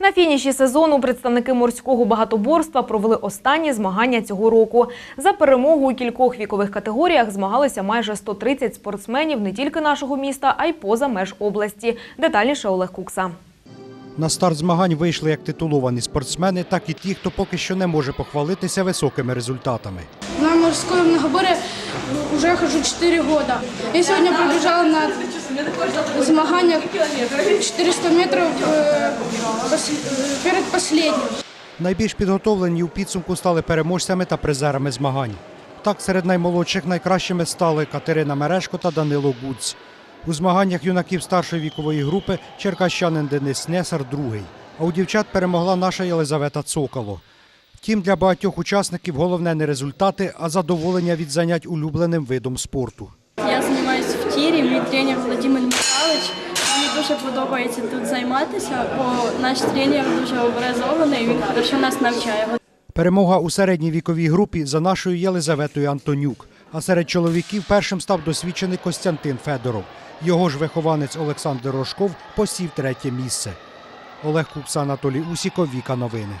На фініші сезону представники морського багатоборства провели останні змагання цього року. За перемогу у кількох вікових категоріях змагалися майже 130 спортсменів не тільки нашого міста, а й поза меж області. Детальніше Олег Кукса. На старт змагань вийшли як титуловані спортсмени, так і ті, хто поки що не може похвалитися високими результатами. На морское многоборье уже хожу 4 года. Я сегодня пробежала на змаганиях 400 метров э, пос- э, перед последним. Найбільш підготовлені у підсумку стали переможцями та призерами змагань. Так, серед наймолодших найкращими стали Катерина Мерешко та Данило Гуц. У змаганнях юнаків старшої вікової групи черкащанин Денис Несар другий. А у дівчат перемогла наша Єлизавета Цокало. Втім, для багатьох учасників головне не результати, а задоволення від занять улюбленим видом спорту. В тірі, мій тренер Володимир Михайлович. Мені дуже подобається тут займатися, бо наш тренер дуже образований, він хорошо нас навчає. Перемога у середній віковій групі за нашою Єлизаветою Антонюк. А серед чоловіків першим став досвідчений Костянтин Федоров. Його ж вихованець Олександр Рожков посів третє місце. Олег Купса, Анатолій Усіков, Віка Новини.